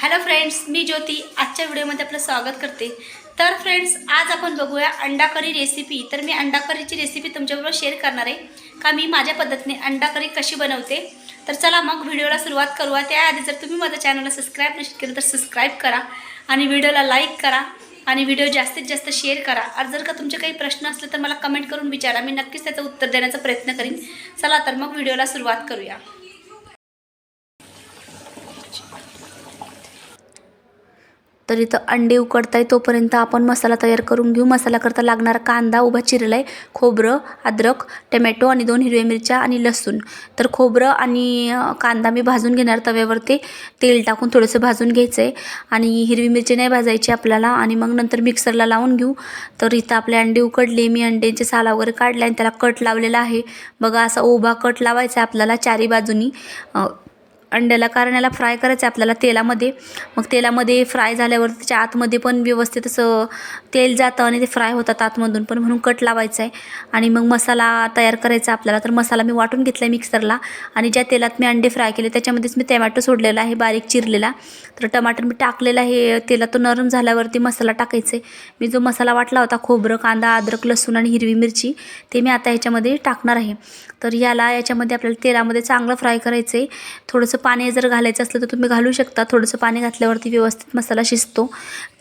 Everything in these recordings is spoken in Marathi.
हॅलो फ्रेंड्स मी ज्योती. आजच्या व्हिडिओमध्ये आपलं स्वागत करते. तर फ्रेंड्स आज आपण बघूया अंडा करी रेसिपी तर मी अंडा करीची रेसिपी तुमच्याबरोबर शेअर करणार आहे. का मी माझ्या पद्धतीने अंडा करी कशी बनवते? तर चला मग व्हिडिओला सुरुवात करूया. त्याआधी जर तुम्ही माझ्या चॅनलला सबस्क्राईब नसेल केलं तर सबस्क्राईब करा आणि व्हिडिओला लाईक करा आणि व्हिडिओ जास्तीत जास्त शेअर करा. आणि जर का तुमचे काही प्रश्न असले तर मला कमेंट करून विचारा. मी नक्कीच त्याचं उत्तर देण्याचा प्रयत्न करीन. चला तर मग व्हिडिओला सुरुवात करूया. तर इथं अंडे उकडताय तोपर्यंत आपण मसाला तयार करून घेऊ. मसाल्याकरता लागणारा कांदा उभा चिरला आहे खोबरं अद्रक टमॅटो आणि दोन हिरव्या मिरच्या आणि लसूण. तर खोबरं आणि कांदा मी भाजून घेणार तव्यावरती. तेल टाकून थोडंसं भाजून घ्यायचं आहे आणि हिरवी मिरची नाही भाजायची आपल्याला आणि मग नंतर मिक्सरला लावून घेऊ. तर इथं आपले अंडे उकडले मी अंड्यांचे साला वगैरे काढला आणि त्याला कट लावलेला आहे. बघा असा उभा कट लावायचा आहे आपल्याला चारी बाजूनी. अंड्याला कारण याला फ्राय करायचं आहे आपल्याला तेलामध्ये. मग तेलामध्ये फ्राय झाल्यावर त्याच्या आतमध्ये पण व्यवस्थित असं तेल जातं आणि ते फ्राय होतात आतमधून. पण म्हणून कट लावायचा आहे आणि मग मसाला तयार करायचा आपल्याला. तर मसाला मी वाटून घेतला आहे मिक्सरला आणि ज्या तेलात मी अंडे फ्राय केले त्याच्यामध्येच मी टमॅटो सोडलेला आहे बारीक चिरलेला. तर टमाटर मी टाकलेला आहे. तेलात तो नरम झाल्यावरती मसाला टाकायचा आहे मी जो मसाला वाटला होता खोबरं कांदा अद्रक लसूण आणि हिरवी मिरची ते मी आता ह्याच्यामध्ये टाकणार आहे. तर याला याच्यामध्ये आपल्याला तेलामध्ये चांगलं फ्राय करायचं आहे थोडंसं पाणी जर घालायचं असलं तर तुम्ही घालू शकता. थोडंसं पाणी घातल्यावरती व्यवस्थित मसाला शिजतो.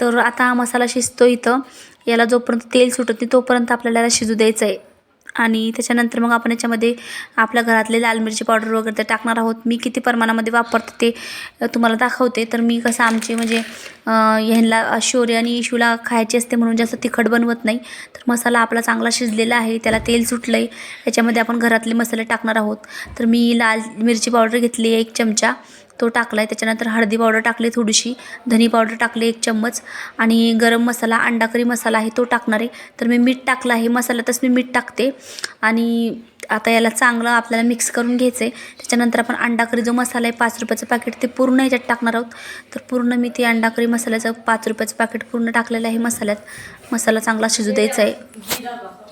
तर आता हा मसाला शिजतो इथं. याला जोपर्यंत तेल सुटत नाही तोपर्यंत आपल्याला याला शिजू द्यायचं आहे आणि त्याच्यानंतर मग आपण याच्यामध्ये आपल्या घरातले लाल मिरची पावडर वगैरे टाकणार आहोत. मी किती प्रमाणामध्ये वापरते ते तुम्हाला दाखवते. तर मी कसं आमचे म्हणजे ह्यांना शौर्य आणि इशूला खायची असते म्हणून जास्त तिखट बनवत नाही. तर मसाला आपला चांगला शिजलेला आहे त्याला तेल सुटलं आहे याच्यामध्ये आपण घरातले मसाले टाकणार आहोत. तर मी लाल मिरची पावडर घेतली आहे एक चमचा. तो टाकला आहे त्याच्यानंतर हळदी पावडर टाकली थोडीशी धनी पावडर टाकली एक चम्मच आणि गरम मसाला अंडा करी मसाला आहे तो टाकणार आहे. तर मी मीठ टाकलं आहे मसाल्यातच मी मीठ टाकते. आणि आता याला चांगलं आपल्याला मिक्स करून घ्यायचं आहे त्याच्यानंतर आपण अंडा करी जो मसाला आहे पाच रुपयाचं पॅकेट ते पूर्ण ह्याच्यात टाकणार आहोत. तर पूर्ण मी ते अंडा करी मसाल्याचं पाच रुपयाचं पॅकेट पूर्ण टाकलेलं आहे मसाल्यात. मसाला चांगला शिजू द्यायचा आहे.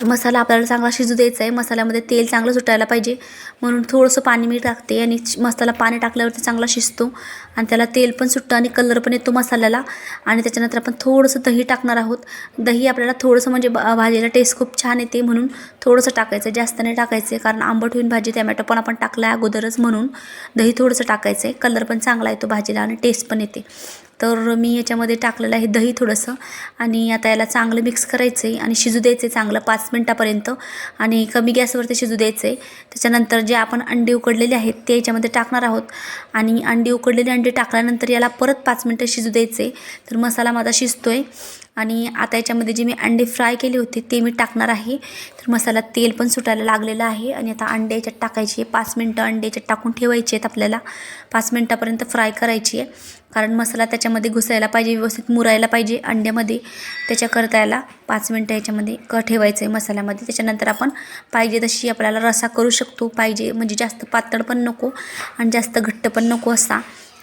मसाला आपल्याला चांगला शिजू द्यायचा आहे. मसाल्यामध्ये तेल चांगलं सुटायला पाहिजे. म्हणून थोडंसं पाणी मी टाकते आणि मसाला पाणी टाकल्यावरती चांगला शिजतो. आणि त्याला तेल पण सुटतं आणि कलर पण येतो मसाल्याला. आणि त्याच्यानंतर आपण थोडंसं दही टाकणार आहोत. दही आपल्याला थोडंसं म्हणजे भाजीला टेस्ट खूप छान येते म्हणून थोडंसं टाकायचं. जास्त नाही टाकायचं कारण आंबट होईल भाजी. टॅमॅटो पण आपण टाकला आहे अगोदरच म्हणून दही थोडंसं टाकायचं आहे. कलर पण चांगला येतो भाजीला आणि टेस्ट पण येते. तर मी याच्यामध्ये टाकलेलं आहे दही थोडंसं. आणि आता याला चांगलं मिक्स करायचं आहे आणि शिजू द्यायचं आहे चांगलं पाच मिनटापर्यंत आणि कमी गॅसवरती शिजू द्यायचं. आहे त्याच्यानंतर जे आपण अंडे उकडलेले आहेत ते याच्यामध्ये टाकणार आहोत. आणि अंडी उकडलेले अंडे टाकल्यानंतर याला परत पाच मिनटं शिजू द्यायचे. तर मसाला माझा शिजतो आहे आणि आता याच्यामध्ये जे मी अंडे फ्राय केले होते ते मी टाकणार आहे. तर मसाला तेल पण सुटायला लागलेलं आहे आणि आता अंडे याच्यात टाकायचे पाच मिनटं अंडे याच्यात टाकून ठेवायचे आहेत आपल्याला. पाच मिनटापर्यंत फ्राय करायची आहे. कारण मसाला त्याच्यामध्ये घुसायला पाहिजे व्यवस्थित मुरायला पाहिजे अंड्यामध्ये. त्याच्याकरता याला पाच मिनटं याच्यामध्ये क ठेवायचं आहे मसाल्यामध्ये. त्याच्यानंतर आपण पाहिजे तशी आपल्याला रसा करू शकतो. पाहिजे म्हणजे जास्त पातळ पण नको आणि जास्त घट्ट पण नको असा.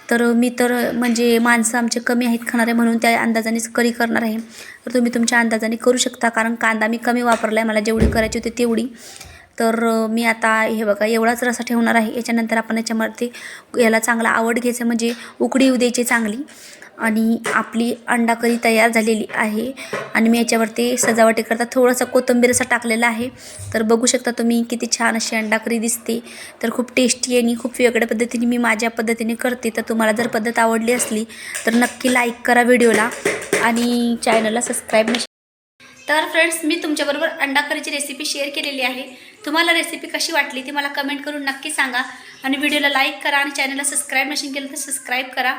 तर मी तर म्हणजे माणसं आमचे कमी आहेत खाणारे म्हणून त्या अंदाजानेच करी करणार आहे. तर तुम्ही तुमच्या अंदाजाने करू शकता कारण कांदा मी कमी वापरला आहे मला जेवढी करायची होती तेवढी. तर मी आता हे बघा एवढाच रसा ठेवणार आहे. याच्यानंतर आपण याच्यामध्ये याला चांगला आवड घ्यायचं म्हणजे उकडी येऊ द्यायची चांगली. आणि आपली अंडाकरी तयार झालेली आहे. आणि मी याच्यावरती सजावटीकरता थोडासा कोथिंबीर असा टाकलेला आहे. तर बघू शकता तुम्ही किती छान अशी अंडाकरी दिसते. तर खूप टेस्टी आणि खूप वेगळ्या पद्धतीने मी माझ्या पद्धतीने करते. तर तुम्हाला जर पद्धत आवडली असली तर नक्की लाईक करा व्हिडिओला आणि चॅनलला सबस्क्राईब नसेल तर फ्रेंड्स मी तुमच्याबरोबर अंडा करीची रेसिपी शेअर केलेली आहे. तुम्हाला रेसिपी कशी वाटली ती मला कमेंट करून नक्की सांगा. आणि व्हिडिओला लाईक करा आणि चॅनलला सबस्क्राईब नसेल केलं तर सबस्क्राईब करा.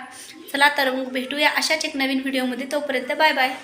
चला तर मग भेटूया अशाच एक नवीन व्हिडिओमध्ये तोपर्यंत बाय बाय